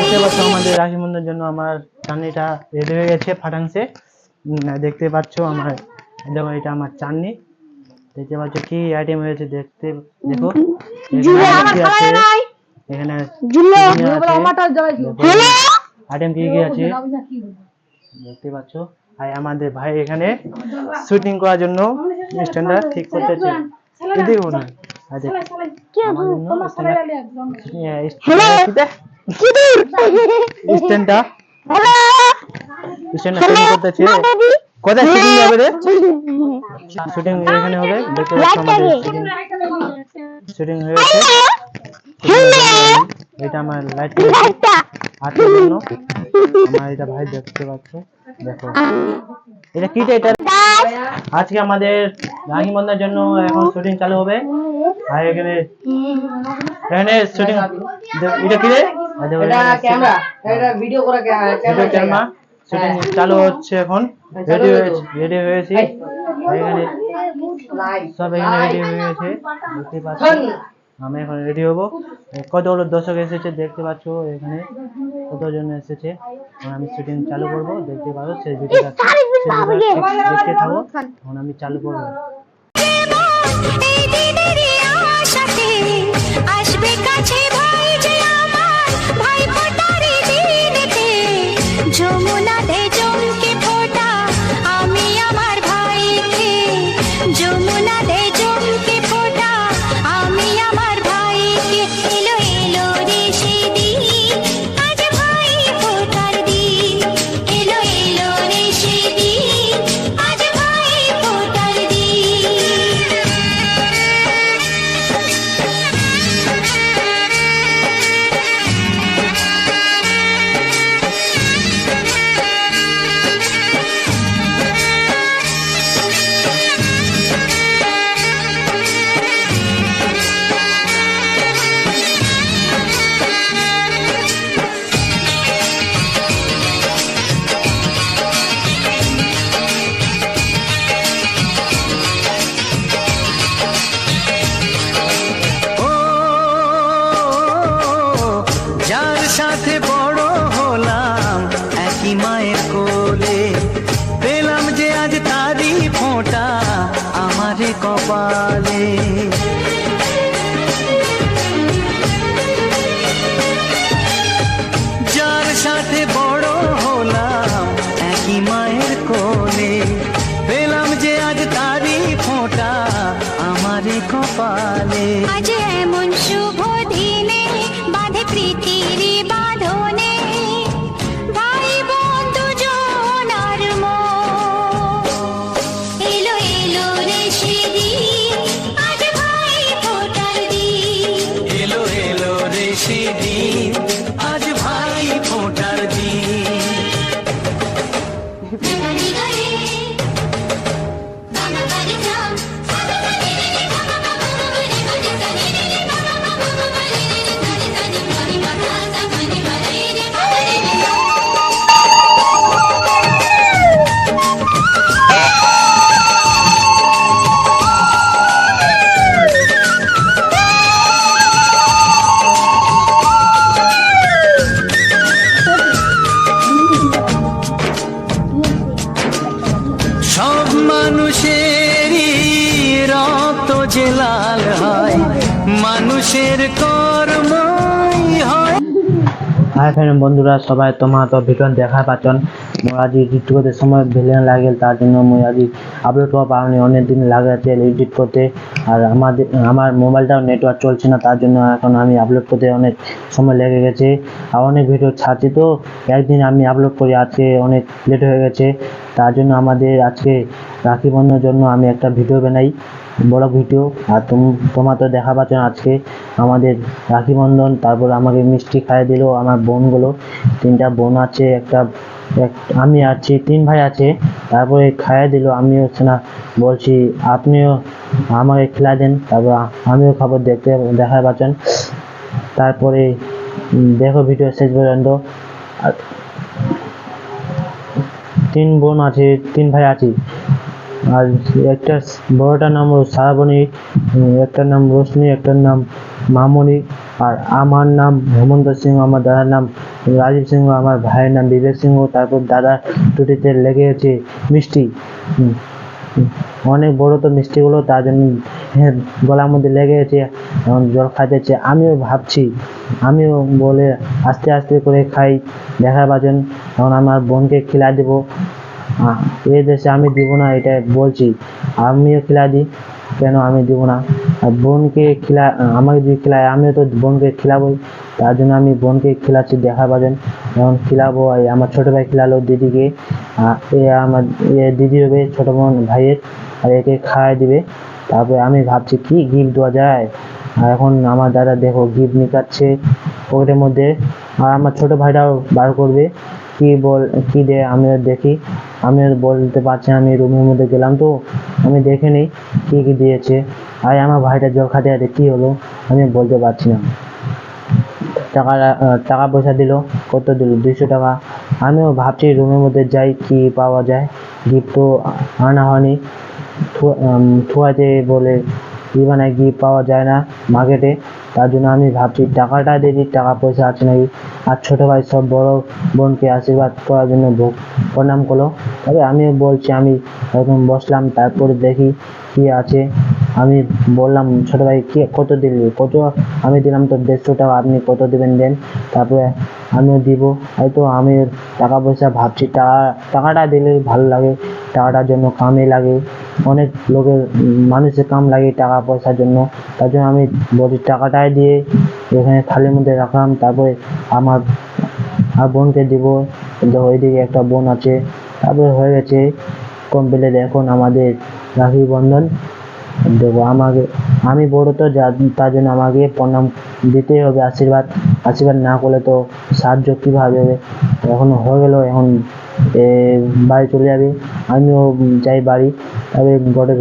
দেখতে পাচ্ছ আমাদের রাখি জন্য আমার চাননিটা রেডি হয়ে গেছে উম, দেখতে পাচ্ছ আমার দেখো এটা আমার চাননি। দেখতে পাচ্ছ কি আইটেম হয়েছে দেখতে দেখো। এখানে আইটেম কি কি আছে? দেখতে পাচ্ছ? আর আমাদের ভাই এখানে শুটিং করার জন্য স্ট্যান্ডার্ড ঠিক করতেছে। এদিকে না আর দেখ আমার জন্য স্ট্যান্ডটা করতেছে। কোথায় শুটিং যাবে রে? শুটিং এখানে হবে দেখতে পাচ্ছ শুটিং হয়েছে এটা আমার লাইট হাতের জন্য আমার এটা ভাই দেখতে পাচ্ছ। দেখো। এটা কি এটা? আজকে আমাদের রাখি বন্ধের জন্য এখন শুটিং চালু হবে। আর এখানে এখানে শুটিং এটা কি রে? এটা ক্যামেরা এটা ভিডিও করা ক্যামেরা ক্যামেরা শুটিং চালু হচ্ছে এখন। রেডি হয়েছে রেডি হয়েছি। এখানে সব এখানে রেডি হয়ে গেছে দেখতে পাচ্ছ? আমি এখন রেডি হব। কতগুলো দর্শক এসেছে দেখতে পাচ্ছ এখানে? কতজন এসেছে? এখন আমি শুটিং চালু করব। দেখতে পারো সেই ভিডিওটা দেখতে থাকো। এখন আমি চালু করব। আসবে কাছে ভাই যমুনা যে লাল হয়, মানুষের কর্মই হয়। হাই ফ্রেন্ড বন্ধুরা, সবাই তোমার তো ভিডিও দেখা পাচ্ছেন। মোর আজি এডিট করতে সময় ভিলেন লাগে তার জন্য মুই আজি আপলোড করা পারিনি অনেক দিন লাগাচ্ছে এডিট করতে। আর আমাদের, আমার মোবাইলটাও নেটওয়ার্ক চলছে না, তার জন্য এখন আমি আপলোড করতে অনেক সময় লেগে গেছে। আর অনেক ভিডিও ছাড়ছি তো, একদিন আমি আপলোড করি, আজকে অনেক লেট হয়ে গেছে। তার জন্য আমাদের আজকে রাখি বন্ধনের জন্য আমি একটা ভিডিও বানাই, বড় ভিডিও। আর তোম- তোমার তো দেখা পাচ্ছ আজকে আমাদের রাখি বন্ধন, তারপর আমাকে মিষ্টি খাইয়ে দিল আমার বোনগুলো। তিনটা বোন আছে, একটা, এক, আমি আছি, তিন ভাই আছে। তারপরে খাইয়ে দিল, আমিও না বলছি, আপনিও আমাকে খেলা দেন। তারপর আমিও খাবার দেখতে দেখা পাচ্ছেন তারপরে দেখো ভিডিও শেষ পর্যন্ত। তিন বোন আছে, তিন ভাই আছি। আর একটা বড়টার নাম হলো শ্রাবণী একটার নাম রোশনি একটার নাম মামনি আর আমার নাম হেমন্ত সিংহ আমার দাদার নাম রাজীব সিংহ আমার ভাইয়ের নাম বিবেক সিংহ তারপর দাদা টুটিতে লেগে আছে মিষ্টি। অনেক বড় তো মিষ্টিগুলো তার জন্য হ্যাঁ, গলার মধ্যে লেগে এখন জল খাইতেছে আমিও ভাবছি আমিও বলে আস্তে আস্তে করে খাই দেখা পাচ্ছেন এখন আমার বোনকে খিলা দেবো। এই দেশে আমি দিব না এটা বলছি। আমিও খেলা দিই কেন আমি দিব না? আর বোনকে খেলা, আমাকে যদি খিলায়, আমিও তো বোনকে খিলাবই। তার জন্য আমি বোনকে খেলাচ্ছি, দেখা পাবেন এখন খেলাবো আমার ছোট ভাই খিলালো দিদিকে। এ আমার, এ দিদি হবে ছোটো বোন ভাইয়ের, আর একে খাওয়াই দিবে। তারপরে আমি ভাবছি, কি গিফট দেওয়া যায়? আর এখন আমার দাদা দেখো গিফট নিকাচ্ছে পকেটের মধ্যে। আর আমার ছোটো ভাইটাও বার করবে। কি বল, কি দে আমিও দেখি। আমিও বলতে পারছি আমি রুমের মধ্যে গেলাম তো। আমি দেখে নিই কি কি দিয়েছে। আর আমার ভাইটা জল খাতে আছে, কি হলো? আমি বলতে পারছি না। টাকা টাকা পয়সা দিল, কত দিল? দুইশো টাকা। আমিও ভাবছি রুমের মধ্যে যাই, কি পাওয়া যায়। গিফট তো আনা হয়নি। থুয়াতে বলে, কি মানে গিফট পাওয়া যায় না মার্কেটে তার জন্য আমি ভাবছি টাকাটা দিয়ে দিই, টাকা পয়সা আছে নাকি? আর ছোট ভাই সব বড় বোনকে আশীর্বাদ করার জন্য ভোগ- প্রণাম করল। তবে আমিও বলছি, আমি এখন বসলাম, তারপরে দেখি কি আছে। আমি বললাম, ছোট ভাই, কে? কত দিলি কত? আমি দিলাম তো দেড়শো টাকা, আপনি কত দিবেন দেন? তারপরে আমিও দিব। হয়তো আমি টাকা পয়সা ভাবছি। টাকা টাকাটা দিলে ভালো লাগে, টাকাটার জন্য কামে লাগে। অনেক লোকের, মানুষের কাম লাগে টাকা পয়সার জন্য। তার জন্য আমি বলছি, টাকাটাই দিয়ে এখানে থালির মধ্যে রাখলাম, তারপরে আমার আর বোনকে দিব। ওইদিকে একটা বোন আছে। তারপরে হয়ে গেছে, কমপ্লিট। এখন আমাদের রাখি বন্ধন। দেবো। আমাকে, আমি বড় তো যা, তার জন্য আমাকে প্রণাম দিতেই হবে, আশীর্বাদ। আশীর্বাদ না করলে তো সাহায্য কীভাবে হবে? এখন হয়ে গেল, এখন বাড়ি চলে যাবে। আমিও যাই বাড়ি, তবে ঘরে